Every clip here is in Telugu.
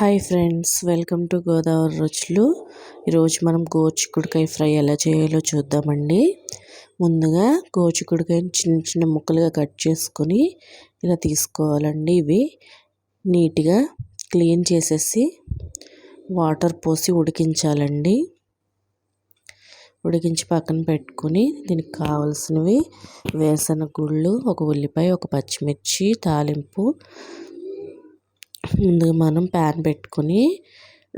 Hi friends welcome to Godavari రుచులు. ఈరోజు మనం గోచిక్కుడికాయ ఫ్రై ఎలా చేయాలో చూద్దామండి. ముందుగా గోచిక్కుడికాయని చిన్న చిన్న ముక్కలుగా కట్ చేసుకొని ఇలా తీసుకోవాలండి ఇవి. నీట్గా క్లీన్ చేసేసి వాటర్ పోసి ఉడికించాలండి. ఉడికించి పక్కన పెట్టుకుని దీనికి కావాల్సినవి వేరుశనగ గుళ్ళు ఒక ఉల్లిపాయ ఒక పచ్చిమిర్చి తాలింపు ముందుగా మనం ప్యాన్ పెట్టుకుని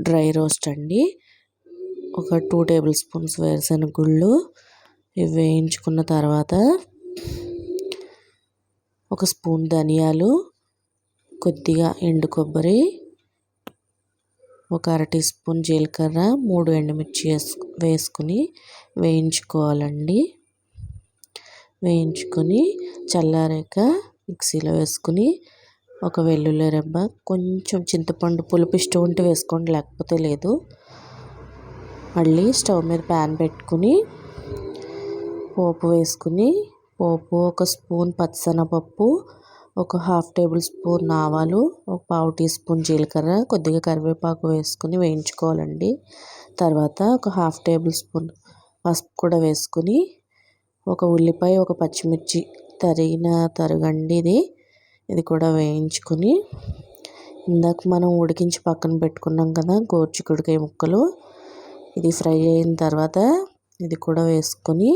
డ్రై రోస్ట్ అండి. ఒక టూ టేబుల్ స్పూన్స్ వేరుశనగ గుళ్ళు ఇవి వేయించుకున్న తర్వాత ఒక స్పూన్ ధనియాలు కొద్దిగా ఎండు కొబ్బరి ఒక అర టీ స్పూన్ జీలకర్ర మూడు ఎండుమిర్చి వేసుకుని వేయించుకోవాలండి. వేయించుకొని చల్లారాక మిక్సీలో వేసుకుని ఒక వెల్లుల్లి రెబ్బ కొంచెం చింతపండు పులుపు ఇష్టం ఉంటే వేసుకోండి లేకపోతే లేదు. మళ్ళీ స్టవ్ మీద ప్యాన్ పెట్టుకుని పోపు వేసుకుని పోపు ఒక స్పూన్ పచ్చనపప్పు ఒక హాఫ్ టేబుల్ స్పూన్ ఆవాలు ఒక పావు టీ స్పూన్ జీలకర్ర కొద్దిగా కరివేపాకు వేసుకుని వేయించుకోవాలండి. తర్వాత ఒక హాఫ్ టేబుల్ స్పూన్ పసుపు కూడా వేసుకుని ఒక ఉల్లిపాయ ఒక పచ్చిమిర్చి తరిగిన తరగండి ఇది ఇది కూడా వేయించుకొని ఇందాక మనం ఉడికించి పక్కన పెట్టుకున్నాం కదా గోర్చికుడికాయ ముక్కలు. ఇది ఫ్రై అయిన తర్వాత ఇది కూడా వేసుకొని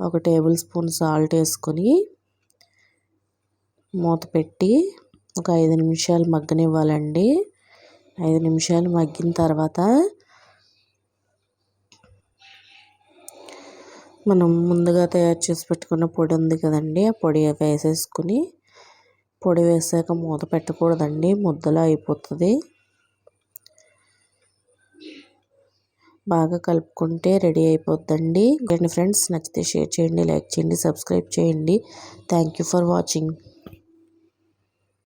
ఒక టేబుల్ స్పూన్ సాల్ట్ వేసుకొని మూత పెట్టి ఒక ఐదు నిమిషాలు మగ్గనివ్వాలండి. ఐదు నిమిషాలు మగ్గిన తర్వాత మనం ముందుగా తయారు చేసి పెట్టుకున్న పొడి ఉంది కదండి. ఆ పొడి వేసేసుకుని పొడి వేసాక మూత పెట్టకూడదండి. ముద్దలా అయిపోతుంది. బాగా కలుపుకుంటే రెడీ అయిపోతుందండి ఫ్రెండ్స్ నచ్చితే షేర్ చేయండి లైక్ చేయండి సబ్స్క్రైబ్ చేయండి. Thank you for watching.